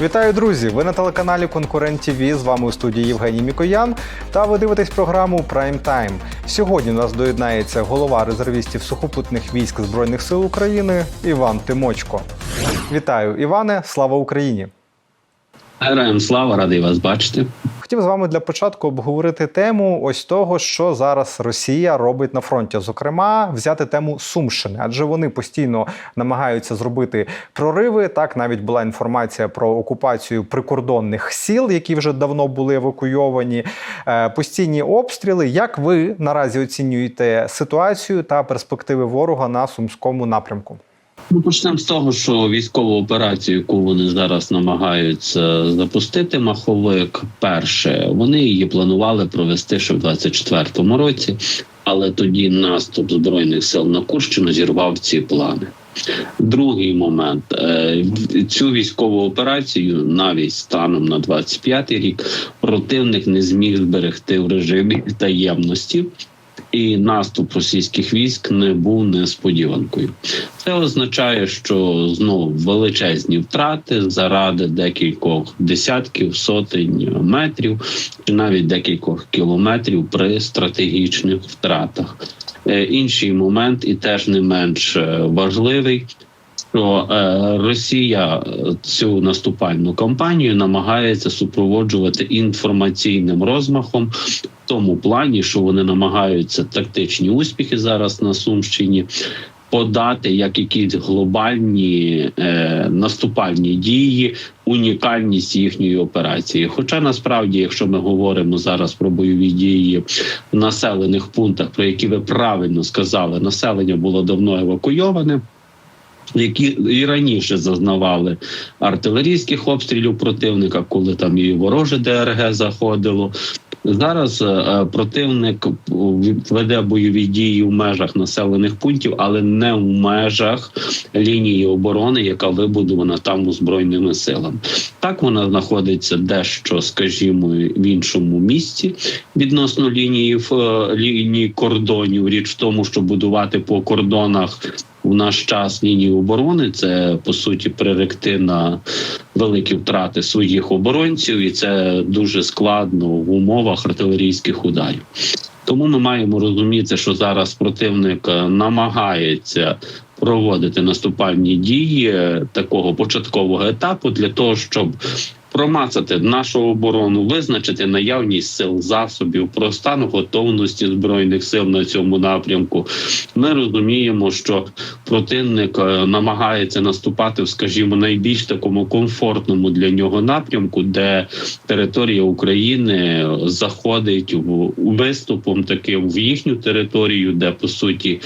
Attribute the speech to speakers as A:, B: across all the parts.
A: Вітаю, друзі! Ви на телеканалі Конкурент ТВ. З вами у студії Євгеній Мікоян. Та ви дивитесь програму Прайм Тайм. Сьогодні нас доєднається голова резервістів сухопутних військ Збройних сил України Іван Тимочко. Вітаю, Іване! Слава Україні!
B: Героям слава, радий вас бачити.
A: Хотів з вами для початку обговорити тему ось того, що зараз Росія робить на фронті. Зокрема, взяти тему Сумщини, адже вони постійно намагаються зробити прориви. Так навіть була інформація про окупацію прикордонних сіл, які вже давно були евакуйовані. Е, Постійні обстріли. Як ви наразі оцінюєте ситуацію та перспективи ворога на сумському напрямку?
B: Ну, почнемо з того, що військову операцію, яку вони зараз намагаються запустити, маховик, перше, вони її планували провести ще в 24-му році, але тоді наступ збройних сил на Курщину зірвав ці плани. Другий момент Е, цю військову операцію, навіть станом на 25-й рік, противник не зміг зберегти в режимі таємності. І наступ російських військ не був несподіванкою. Це означає, що знову величезні втрати заради декількох десятків, сотень метрів, чи навіть декількох кілометрів при стратегічних втратах. Е, Інший момент, і теж не менш е, важливий. Що е, Росія цю наступальну кампанію намагається супроводжувати інформаційним розмахом тому плані, що вони намагаються тактичні успіхи зараз на Сумщині подати як якісь глобальні е, наступальні дії, унікальність їхньої операції. Хоча насправді, якщо ми говоримо зараз про бойові дії в населених пунктах, про які ви правильно сказали, населення було давно евакуйоване. Які і раніше зазнавали артилерійських обстрілів противника, коли там і вороже ДРГ заходило. Зараз е, противник веде бойові дії в межах населених пунктів, але не в межах лінії оборони, яка вибудована там збройними силами. Так вона знаходиться дещо, скажімо, в іншому місці відносно лінії в е, лінії кордонів. Річ в тому, що будувати по кордонах в наш час лінії оборони це по суті приректи на великі втрати своїх оборонців, і це дуже складно в умовах артилерійських ударів. Тому ми маємо розуміти, що зараз противник е, намагається проводити наступальні дії такого початкового етапу для того, щоб промацати нашу оборону, визначити наявність сил засобів, про стан готовності збройних сил на цьому напрямку. Ми розуміємо, що противник е, намагається наступати скажімо, найбільш такому комфортному для нього напрямку, де територія України заходить в виступом таким в їхню територію, де по суті.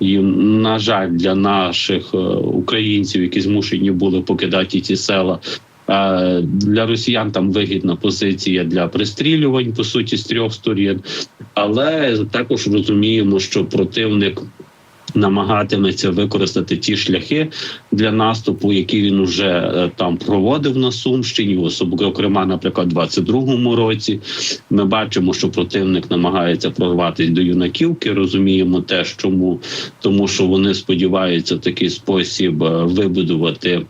B: І на жаль, для наших е, українців, які змушені були покидати ці села, е, для росіян там вигідна позиція для пристрілювань по суті з трьох сторін, але також розуміємо, що противник. Намагатиметься використати ті шляхи для наступу, які він вже е, там проводив на Сумщині, зокрема, наприклад, у 22-му році. Ми бачимо, що противник намагається прорватися до юнаківки. Розуміємо теж, чому тому, що вони сподіваються в такий спосіб е, вибудувати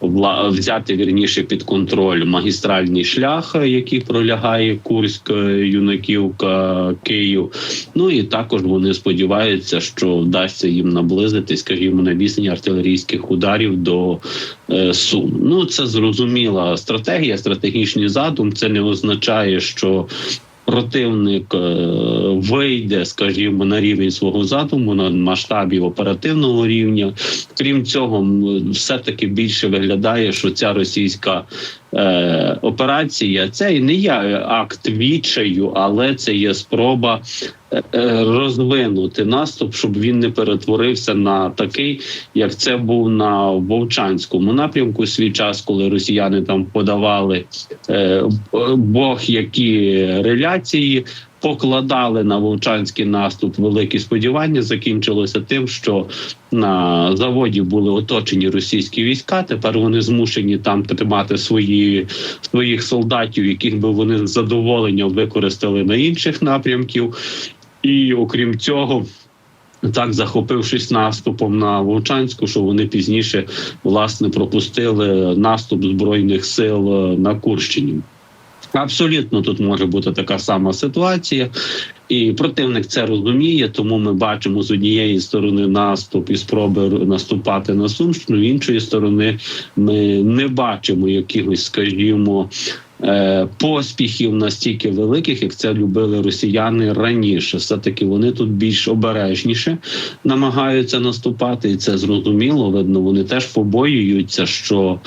B: взяти вірніше під контроль магістральний шлях, е, який пролягає Курськ, е, Юнаківка, Київ. Ну і також вони сподіваються, що вдасться їм наблизити, скажімо, на відстані артилерійських ударів до е, Сум. Ну це зрозуміла стратегія, стратегічний задум. Це не означає, що противник е, вийде, скажімо, на рівень свого задуму на масштабі оперативного рівня. Крім цього, все-таки більше виглядає, що ця російська е, операція це і не є акт відчаю, але це є спроба е, е, розвинути наступ, щоб він не перетворився на такий, як це був на Вовчанському напрямку. Свій час, коли росіяни там подавали е, бог які реляції. Покладали на вовчанський наступ великі сподівання. Закінчилося тим, що на заводі були оточені російські війська. Тепер вони змушені там тримати свої своїх солдатів, яких би вони з задоволенням використали на інших напрямків. І окрім цього, Так, захопившись наступом на Вовчанську, що вони пізніше власне пропустили наступ збройних сил е, на Курщині. Абсолютно тут може бути така сама ситуація, і противник це розуміє. Тому ми бачимо з однієї сторони наступ і спроби наступати на Сумщину, з іншої сторони, ми не бачимо якихось, скажімо. е, Поспіхів настільки великих, як це любили росіяни раніше. Все таки вони тут більш обережніше намагаються наступати, і це зрозуміло. Видно, вони теж побоюються, що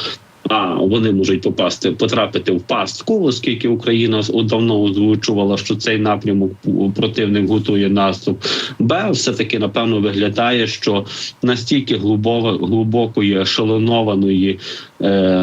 B: а вони можуть попасти, потрапити в пастку, оскільки Україна давно озвучувала, що цей напрямок противник готує наступ. Б все таки напевно виглядає, що настільки глибоко, глибокої ешелонованої е,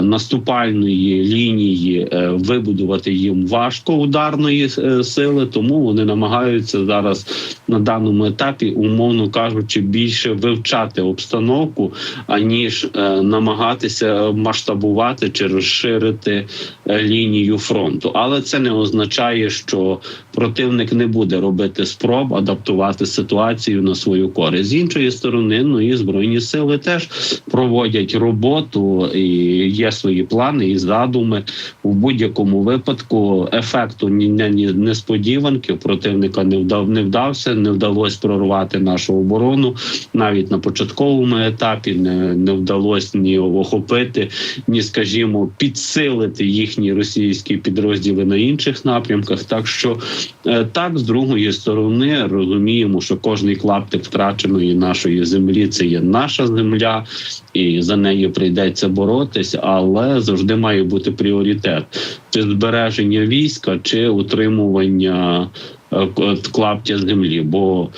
B: наступальної лінії е, вибудувати їм важко ударної е, сили, тому вони намагаються зараз на даному етапі, умовно кажучи, більше вивчати обстановку, аніж е, намагатися масштабувати чи розширити е, лінію фронту. Але це не означає, що противник не буде робити спроб адаптувати ситуацію на свою користь. З іншої сторони, ну і збройні сили теж проводять роботу і є свої плани і задуми в будь-якому випадку. Ефекту несподіванки противника не вдав, не вдався, не вдалося прорвати нашу оборону навіть на початковому етапі. Не, не вдалося ні охопити, ні, скажімо, підсилити їхні російські підрозділи на інших напрямках. Так що е, так з другої сторони розуміємо, що кожний клаптик втраченої нашої землі це є наша земля, і за нею прийдеться боротись, але завжди має бути пріоритет: чи збереження війська, чи утримування е, клаптя землі. Бо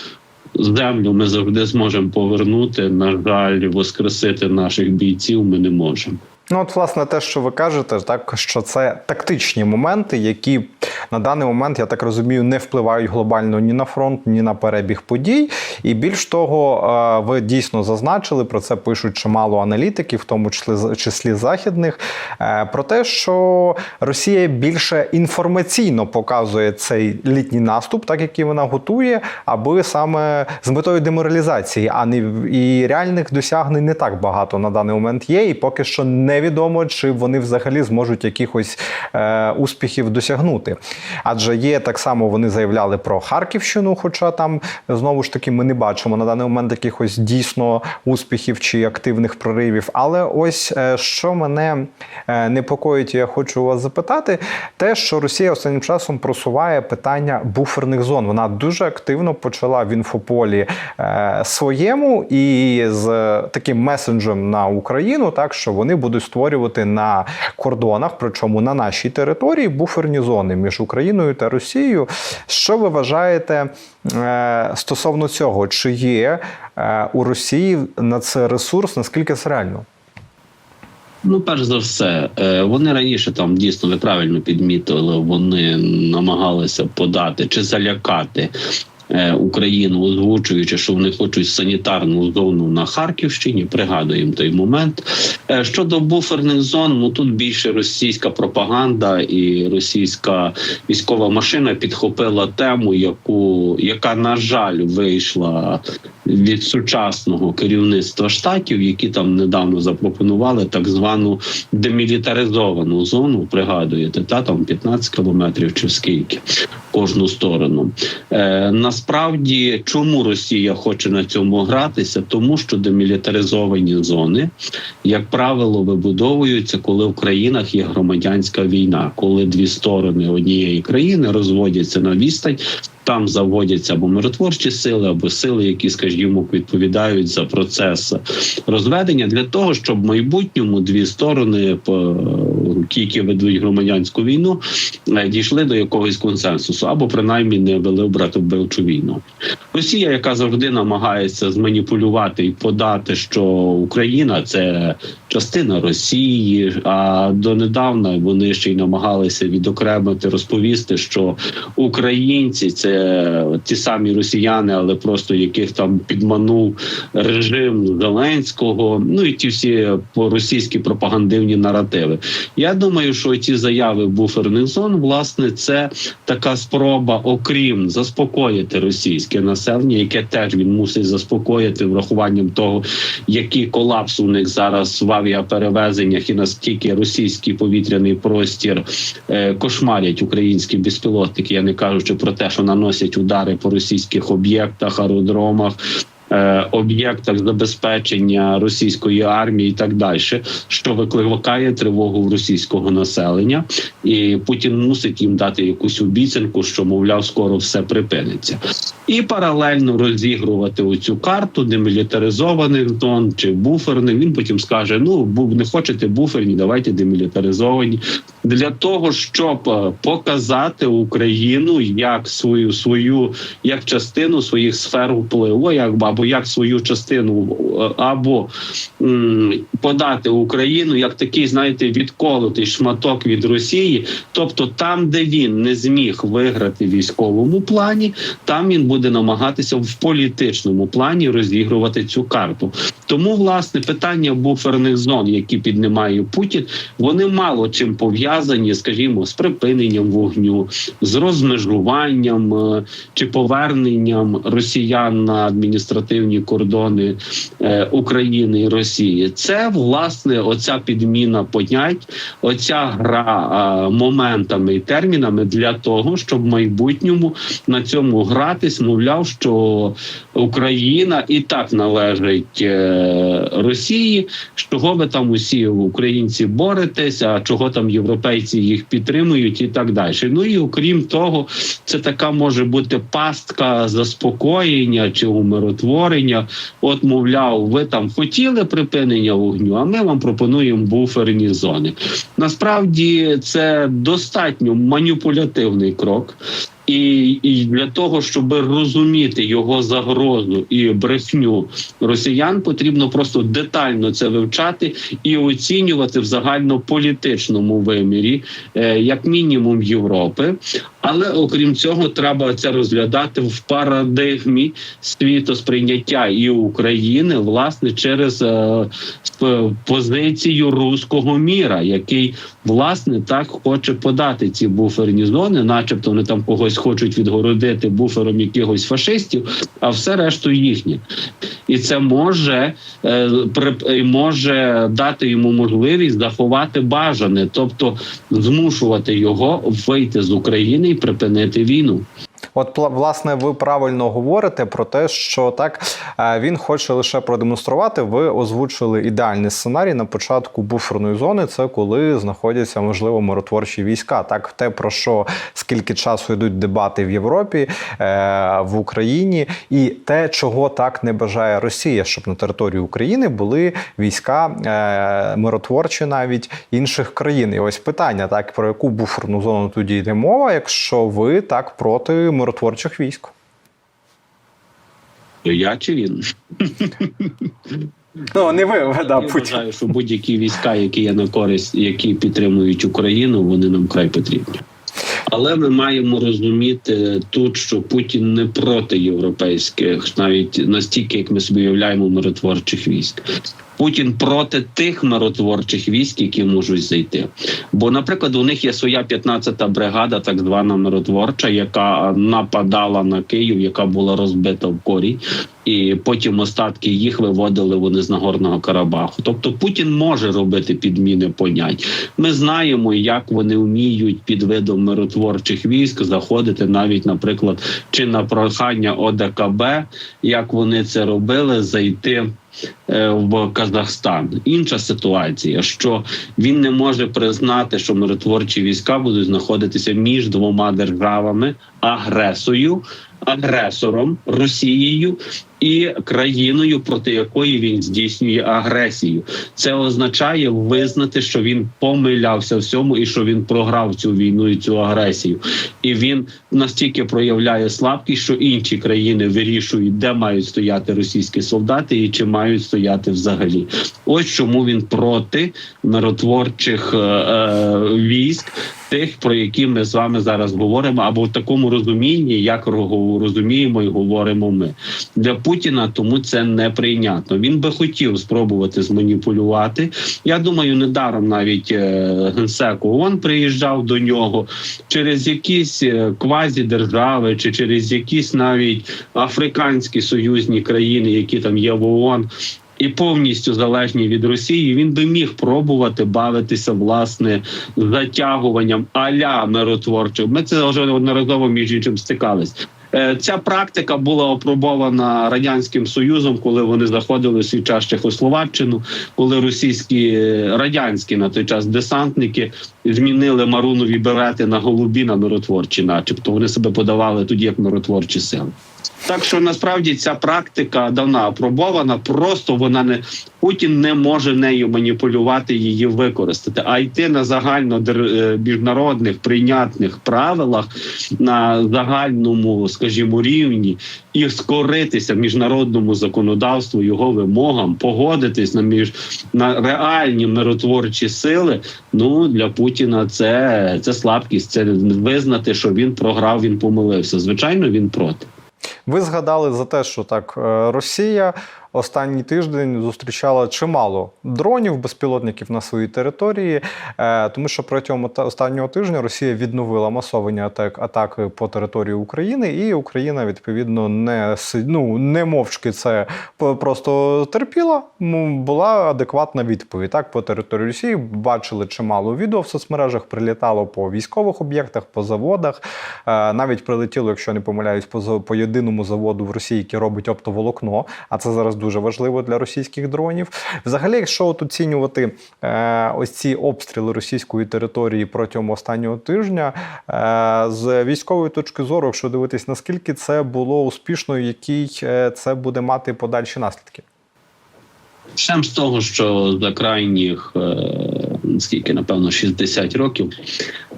B: землю ми завжди зможемо повернути. На жаль, воскресити наших бійців ми не можемо.
A: Ну, от, власне, те, що ви кажете, так що це тактичні моменти, які на даний момент, я так розумію, не впливають глобально ні на фронт, ні на перебіг подій. І більш того, е, ви дійсно зазначили про це пишуть чимало аналітиків, в тому числі числі західних, е, про те, що Росія більше інформаційно показує цей літній наступ, так який вона готує, аби саме з метою деморалізації, а не і реальних досягнень не так багато на даний момент є, і поки що невідомо, чи вони взагалі зможуть якихось е, успіхів досягнути. Адже є так само, вони заявляли про Харківщину, хоча там знову ж таки ми не бачимо на даний момент якихось дійсно успіхів чи активних проривів. Але ось е, що мене е, непокоїть, я хочу вас запитати, те, що Росія останнім часом просуває питання буферних зон. Вона дуже активно почала в інфополі е, своєму і з таким месенджем на Україну, так що вони будуть створювати на кордонах, причому на нашій території, буферні зони між Україною та Росією. Що ви вважаєте е, стосовно цього? Чи є е, у Росії на це ресурс? Наскільки це реально?
B: Ну, перш за все, е, вони раніше там дійсно ви правильно підмітили, вони намагалися подати чи залякати. Е, Україну озвучуючи, що вони хочуть санітарну зону на Харківщині, пригадуємо той момент. Е, Щодо буферних зон, ну тут більше російська пропаганда і російська військова машина підхопила тему, яку яка на жаль вийшла від сучасного керівництва штатів, які там недавно запропонували так звану демілітаризовану зону. Пригадуєте, та там 15 кілометрів чи скільки кожну сторону. Е, насправді, чому Росія хоче на цьому гратися? Тому що демілітаризовані зони, як правило, вибудовуються, коли в країнах є громадянська війна, коли дві сторони однієї країни розводяться на відстань. Там заводяться або миротворчі сили, або сили, які, скажімо, відповідають за процес розведення для того, щоб в майбутньому дві сторони, по- які ведуть громадянську війну, е, дійшли до якогось консенсусу, або принаймні не вели братовбивчу війну. Росія, яка завжди намагається зманіпулювати і подати, що Україна це частина Росії. А донедавна вони ще й намагалися відокремити, розповісти, що українці це ті самі росіяни, але просто яких там підманув режим Зеленського. Ну і ті всі російські пропагандивні наративи. Я думаю, що ці заяви буферних зон, власне, це така спроба, окрім заспокоїти російське населення, яке теж він мусить заспокоїти врахуванням того, який колапс у них зараз в авіаперевезеннях і наскільки російський повітряний простір е, кошмарять українські безпілотники. Я не кажучи про те, що наносять удари по російських об'єктах, аеродромах. Е, Об'єктах забезпечення російської армії і так далі, що викликає тривогу в російського населення, і Путін мусить їм дати якусь обіцянку, що мовляв, скоро все припиниться, і паралельно розігрувати оцю карту демілітаризованих зон чи буферних. Він потім скаже: Ну бу- не хочете буферні, давайте демілітаризовані для того, щоб е, показати Україну як свою свою як частину своїх сфер впливу, як або як свою частину, е, або подати Україну як такий, знаєте, відколотий шматок від Росії. Тобто, там, де він не зміг виграти в військовому плані, там він буде намагатися в політичному плані розігрувати цю карту. Тому, власне, питання буферних зон, які піднімає Путін, вони мало чим пов'язані, скажімо, з припиненням вогню, з розмежуванням е, чи поверненням росіян на адміністративні кордони е, України і Росії. Це власне оця підміна понять, оця гра моментами і термінами для того, щоб в майбутньому на цьому гратись, мовляв, що Україна і так належить е, Росії. з Чого ви там усі українці боретесь, а чого там європейці їх підтримують, і так далі. Ну і окрім того, це така може бути пастка заспокоєння чи умиротворення. От, мовляв, ви там хотіли припинення вогню, а ми вам пропонуємо буферні зони. Насправді це достатньо маніпулятивний крок. І, і для того, щоб розуміти його загрозу і брехню росіян, потрібно просто детально це вивчати і оцінювати в загальнополітичному вимірі, е, як мінімум Європи. Але окрім цього, треба це розглядати в парадигмі світосприйняття і України, власне, через е, позицію руського міра, який власне так хоче подати ці буферні зони, начебто вони там когось хочуть відгородити буфером якихось фашистів, а все решту їхнє. І це може, е, може дати йому можливість заховати бажане, тобто змушувати його вийти з України і припинити війну.
A: От, власне, ви правильно говорите про те, що так е, він хоче лише продемонструвати. Ви озвучили ідеальний сценарій на початку буферної зони. Це коли знаходяться можливо миротворчі війська. Так, те про що скільки часу йдуть дебати в Європі, е, в Україні, і те, чого так не бажає Росія, щоб на території України були війська е, миротворчі навіть інших країн. І ось питання: так про яку буферну зону тоді йде мова, якщо ви так проти миротворчих військ?
B: Я чи він?
A: Ну не ви, да,
B: Я вважаю, що будь-які війська, які є на користь, які підтримують Україну, вони нам край потрібні. Але ми маємо розуміти тут, що Путін не проти європейських, навіть настільки, як ми собі уявляємо, миротворчих військ. Путін проти тих миротворчих військ, які можуть зайти. Бо, наприклад, у них є своя 15-та бригада, так звана миротворча, яка нападала на Київ, яка була розбита в корі, і потім остатки їх виводили вони з Нагорного Карабаху. Тобто Путін може робити підміни понять. Ми знаємо, як вони вміють під видом миротворчих військ заходити, навіть, наприклад, чи на прохання ОДКБ, як вони це робили, зайти. е, В Казахстан інша ситуація, що він не може признати, що миротворчі війська будуть знаходитися між двома державами агресою, агресором Росією і країною, проти якої він здійснює агресію. Це означає визнати, що він помилявся всьому і що він програв цю війну і цю агресію. І він настільки проявляє слабкість, що інші країни вирішують, де мають стояти російські солдати і чи мають стояти взагалі. Ось чому він проти миротворчих е, е, військ. тих, про які ми з вами зараз говоримо, або в такому розумінні, як розуміємо і говоримо ми для Путіна. Тому це неприйнятно. Він би хотів спробувати зманіпулювати. Я думаю, недаром навіть е, генсек ООН приїжджав до нього через якісь е, квазідержави, чи через якісь навіть африканські союзні країни, які там є в ООН. І повністю залежні від Росії, він би міг пробувати бавитися власне затягуванням аля миротворчим. Ми це вже неодноразово між іншим стикались. Е, Ця практика була опробована радянським союзом, коли вони заходили в свій час Чехословаччину, коли російські е, радянські на той час десантники змінили марунові берети на голубі на миротворчі, начебто вони себе подавали тоді як миротворчі сили. Так що насправді ця практика давна опробована, просто вона не Путін не може нею маніпулювати, її використати, а йти на загально е, міжнародних прийнятних правилах на загальному, скажімо, рівні і скоритися міжнародному законодавству, його вимогам, погодитись на між на реальні миротворчі сили. Ну для Путіна це, це слабкість. Це визнати, що він програв, він помилився. Звичайно, він проти.
A: Ви згадали за те, що так е, Росія останній тиждень зустрічала чимало дронів, безпілотників на своїй території, е, тому що протягом та- останнього тижня Росія відновила масовані атак, атаки по території України, і Україна відповідно не ну, не мовчки це просто терпіла. Була адекватна відповідь. Так, по території Росії бачили чимало відео в соцмережах, прилітало по військових об'єктах, по заводах. Е, Навіть прилетіло, якщо не помиляюсь, по, по єдиному заводу в Росії, який робить оптоволокно. А це зараз дуже важливо для російських дронів. Взагалі, якщо от оцінювати е, ось ці обстріли російської території протягом останнього тижня, е, з військової точки зору, якщо дивитись, наскільки це було успішно, який е, це буде мати подальші наслідки.
B: Почнемо з того, що за крайніх скільки, напевно, 60 років.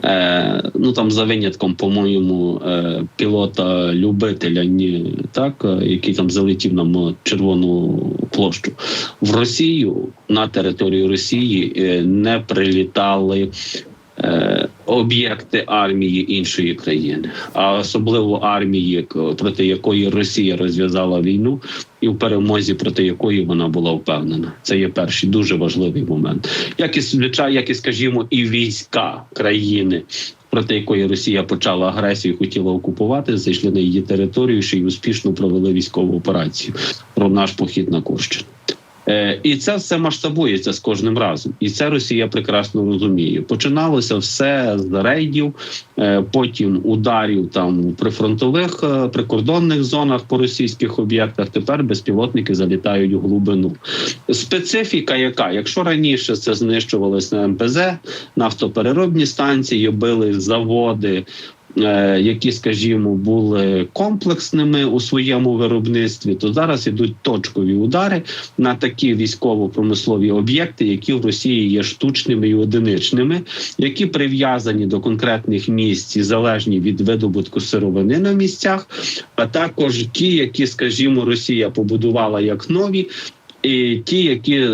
B: Е, ну там за винятком, по-моєму, е, пілота любителя, ні, так, е, який там залетів на червону площу в Росію на територію Росії е, не прилітали. е, Об'єкти армії іншої країни, а особливо армії, к- проти якої Росія розв'язала війну, і в перемозі проти якої вона була впевнена. Це є перший дуже важливий момент. Як і звичайно, як і скажімо, і війська країни. Проти якої Росія почала агресію, хотіла окупувати, зайшли на її територію, ще й успішно провели військову операцію про наш похід на Курщину. Е, і це все масштабується з кожним разом, і це Росія прекрасно розуміє. Починалося все з рейдів, е, потім ударів там у прифронтових е, прикордонних зонах по російських об'єктах. Тепер безпілотники залітають у глибину. Специфіка, яка якщо раніше це знищувалось на МПЗ, нафтопереробні станції, били заводи. Е, Які, скажімо, були комплексними у своєму виробництві, то зараз ідуть точкові удари на такі військово-промислові об'єкти, які в Росії є штучними і одиничними, які прив'язані до конкретних місць і залежні від видобутку сировини на місцях, а також ті, які, скажімо, Росія побудувала як нові. І ті, які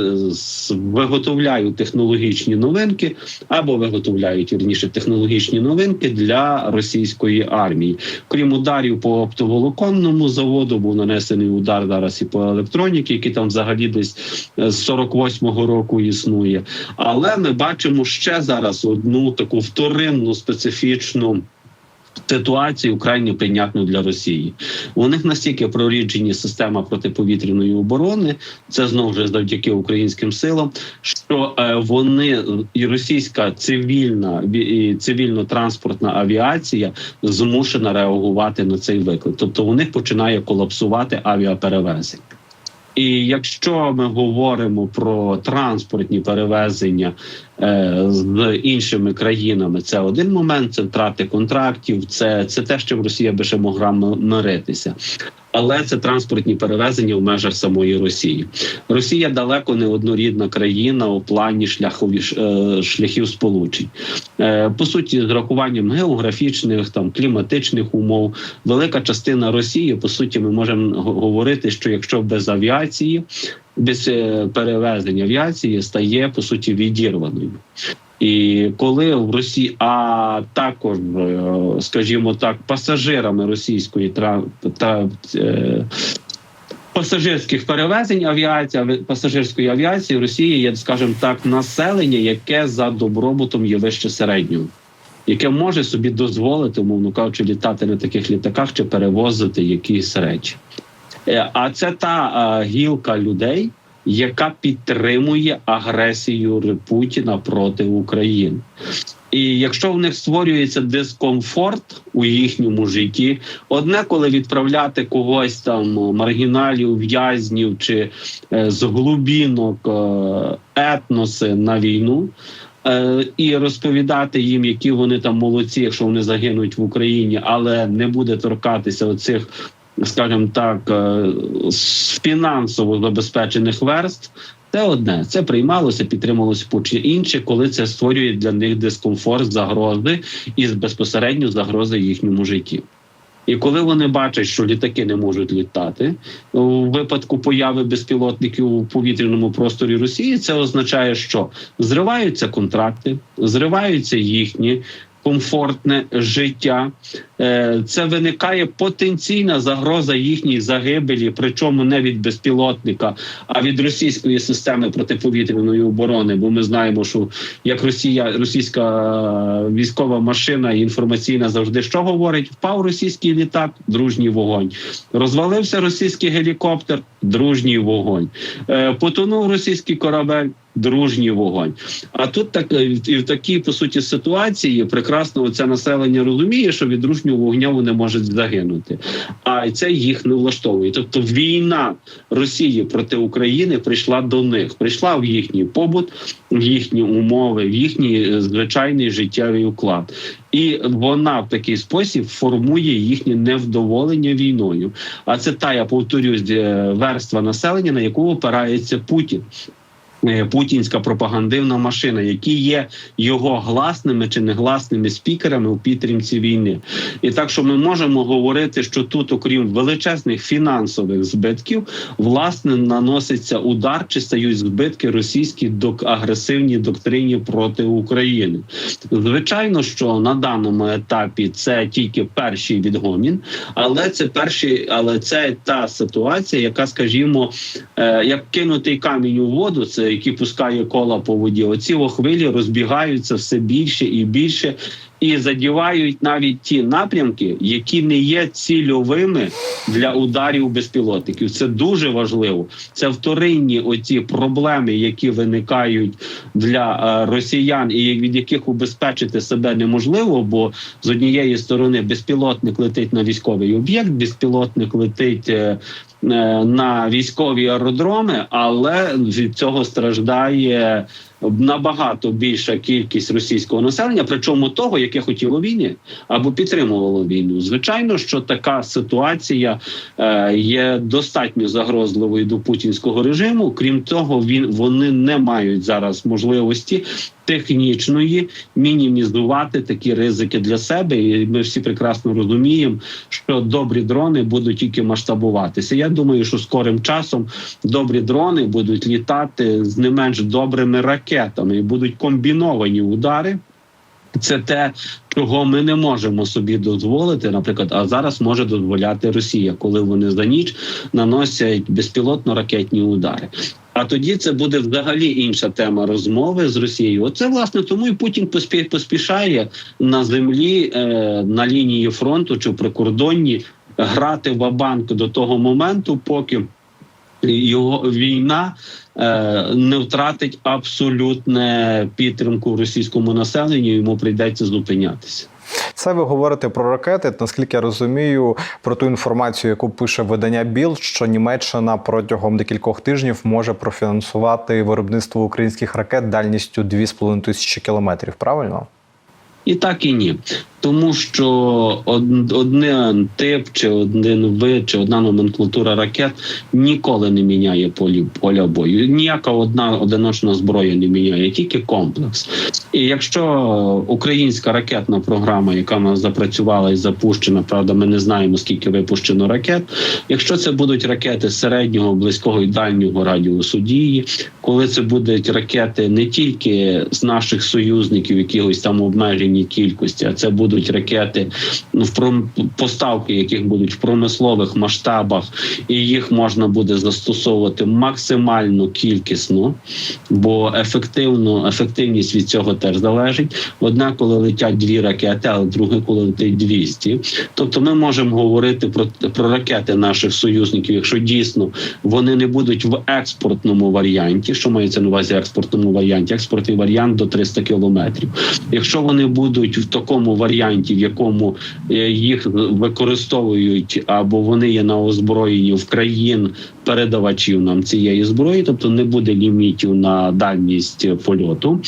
B: виготовляють технологічні новинки, або виготовляють вірніше технологічні новинки для російської армії. Крім ударів по оптоволоконному заводу, був нанесений удар зараз і по електроніки, який там взагалі десь е, з 48-го року існує. Але ми бачимо ще зараз одну таку вторинну специфічну. Ситуацію крайне прийнятну для Росії. У них настільки проріджені система протиповітряної оборони, це знову ж завдяки українським силам. Що е, вони і російська цивільна цивільно-транспортна авіація змушена реагувати на цей виклик. Тобто у них починає колапсувати авіаперевезення. І якщо ми говоримо про транспортні перевезення е, з іншими країнами, це один момент, це втрати контрактів, це, це те, чим Росія би ще могла миритися. Але це транспортні перевезення в межах самої Росії. Росія далеко не однорідна країна у плані шляхові е, шляхів сполучень. Е, По суті, з рахуванням географічних там кліматичних умов, велика частина Росії, по суті, ми можемо говорити, що якщо без авіації, без е, перевезення авіації стає по суті відірваною. І коли в Росії, а також, е, скажімо так, пасажирами російської тра, та, е, пасажирських перевезень авіації, пасажирської авіації в Росії є, скажімо так, населення, яке за добробутом є вище середнього, яке може собі дозволити, умовно кажучи, літати на таких літаках чи перевозити якісь речі. Е, А це та гілка людей, яка підтримує агресію Путіна проти України. І якщо в них створюється дискомфорт у їхньому житті, одне коли відправляти когось там маргіналів, в'язнів чи е, з глубінок е, етноси на війну. е, І розповідати їм, які вони там молодці, якщо вони загинуть в Україні, але не буде торкатися оцих, скажімо так, е, з фінансово забезпечених верств. Це одне, це приймалося, підтрималося Путін. Інше, коли це створює для них дискомфорт, загрози і безпосередньо загрози їхньому житті. І коли вони бачать, що літаки не можуть літати у випадку появи безпілотників у повітряному просторі Росії, це означає, що зриваються контракти, зриваються їхні. Комфортне життя, Е, це виникає потенційна загроза їхній загибелі, причому не від безпілотника, а від російської системи протиповітряної оборони. Бо ми знаємо, що як Росія, російська військова машина інформаційна завжди що говорить: впав російський літак, дружній вогонь. Розвалився російський гелікоптер, дружній вогонь. Е, Потонув російський корабель. Дружній вогонь. А тут так е, і в такій по суті ситуації прекрасно це населення розуміє, що від дружнього вогня вони можуть загинути. А це їх не влаштовує. Тобто війна Росії проти України прийшла до них, прийшла в їхній побут, в їхні умови, в їхній е, звичайний життєвий уклад. І вона в такий спосіб формує їхнє невдоволення війною. А це та я повторюсь верства населення, на яку опирається Путін. Е, Путінська пропагандивна машина, які є його гласними чи негласними спікерами у підтримці війни, і так що ми можемо говорити, що тут, окрім величезних фінансових збитків, власне наноситься удар чи стають збитки російській док агресивній доктрині проти України. Звичайно, що на даному етапі це тільки перший відгомін, але це перший, але це та ситуація, яка, скажімо, е, як кинутий камінь у воду, це який пускає кола по воді. Оці хвилі розбігаються все більше і більше. І задівають навіть ті напрямки, які не є цільовими для ударів безпілотників. Це дуже важливо. Це вторинні оці проблеми, які виникають для е, росіян, і від яких убезпечити себе неможливо. Бо з однієї сторони безпілотник летить на військовий об'єкт, безпілотник летить. Е, На військові аеродроми, але від цього страждає набагато більша кількість російського населення, причому того, яке хотіло війни або підтримувало війну. Звичайно, що така ситуація е, є достатньо загрозливою до путінського режиму. Крім того, він вони не мають зараз можливості. Технічної мінімізувати такі ризики для себе, і ми всі прекрасно розуміємо, що добрі дрони будуть тільки масштабуватися. Я думаю, що скорим часом добрі дрони будуть літати з не менш добрими ракетами і будуть комбіновані удари. Це те, чого ми не можемо собі дозволити, наприклад, а зараз може дозволяти Росія, коли вони за ніч наносять безпілотно-ракетні удари. А тоді це буде взагалі інша тема розмови з Росією. Оце власне тому і Путін поспі- поспішає на землі е, на лінії фронту чи прикордонні грати в банк до того моменту, поки його війна е, не втратить абсолютне підтримку російському населенню. Йому прийдеться зупинятися.
A: Це ви говорите про ракети. Наскільки я розумію, про ту інформацію, яку пише видання Білд, що Німеччина протягом декількох тижнів може профінансувати виробництво українських ракет дальністю 2,5 тисячі кілометрів. Правильно?
B: І так і ні. Тому що один тип, чи один вид, чи одна номенклатура ракет ніколи не міняє полі поля бою. Ніяка одна одиночна зброя не міняє, тільки комплекс. І якщо українська ракетна програма, яка в нас запрацювала і запущена, правда, ми не знаємо скільки випущено ракет. Якщо це будуть ракети середнього, близького і дальнього радіусу дії, коли це будуть ракети не тільки з наших союзників, якихось там обмеженій кількості, а це будуть ракети ну, в пром... поставки, яких будуть в промислових масштабах, і їх можна буде застосовувати максимально кількісно, бо ефективно ефективність від цього теж залежить. Одна, коли летять дві ракети, а друге, коли летить 200. Тобто, ми можемо говорити про, про ракети наших союзників, якщо дійсно вони не будуть в експортному варіанті, що мається на увазі експортному варіанті, експортний варіант до 300 кілометрів. Якщо вони будуть в такому варіанті, в якому е, їх використовують або вони є на озброєнні в країн передавачів нам цієї зброї, тобто не буде лімітів на дальність польоту.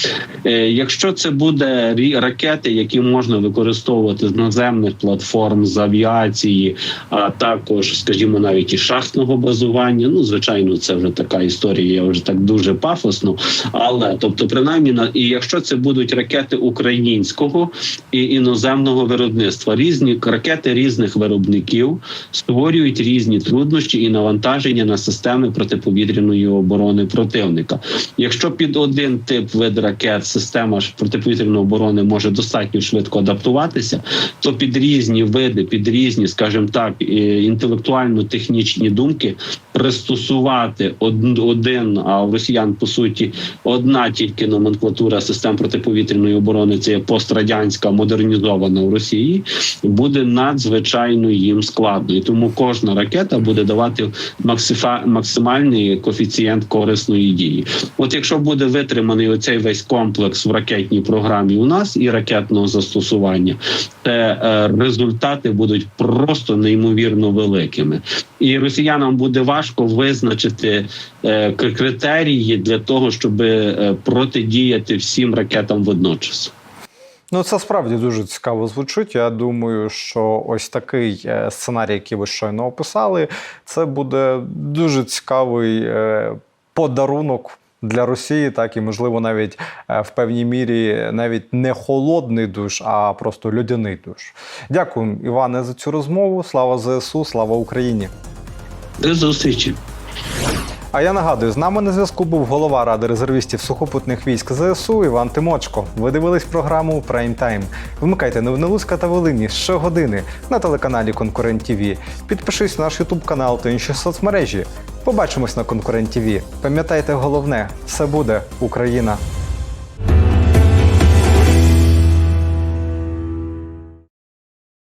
B: Е, Якщо це буде ракети, які можна використовувати з наземних платформ, з авіації, а також, скажімо, навіть і шахтного базування. Ну, звичайно, це вже така історія, вже так дуже пафосно. Але тобто, принаймні, на і якщо це будуть ракети українського і іноземного виробництва, різні ракети різних виробників створюють різні труднощі і навантаження на системи протиповітряної оборони противника. Якщо під один тип вид ракет система протиповітряної оборони може достатньо швидко адаптуватися, то під різні види, під різні, скажімо так, інтелектуально-технічні думки пристосувати один, а в росіян по суті одна тільки номенклатура систем протиповітряної оборони, це є пострадянська модернізована в Росії, буде надзвичайно їм складно. І тому кожна ракета буде давати максифа- максимальний коефіцієнт корисної дії. От якщо буде витриманий оцей весь комплекс в ракетній програмі у нас і ракетного застосування, те е, результати будуть просто неймовірно великими. І росіянам буде важко визначити е, критерії для того, щоб е, протидіяти всім ракетам водночас.
A: Ну, це справді дуже цікаво звучить. Я думаю, що ось такий е, сценарій, який ви щойно описали, це буде дуже цікавий е, подарунок. Для Росії, так і можливо, навіть е, в певній мірі навіть не холодний душ, а просто льодяний душ. Дякую, Іване, за цю розмову. Слава ЗСУ, слава Україні!
B: До зустрічі.
A: А я нагадую, з нами на зв'язку був голова ради резервістів сухопутних військ ЗСУ Іван Тимочко. Ви дивились програму Прайм Тайм. Вмикайте новини Луцька та Волині щогодини на телеканалі Конкурент ТВ. Підпишись на наш Ютуб канал та інші соцмережі. Побачимось на Конкурент ТВ. Пам'ятайте головне, все буде Україна.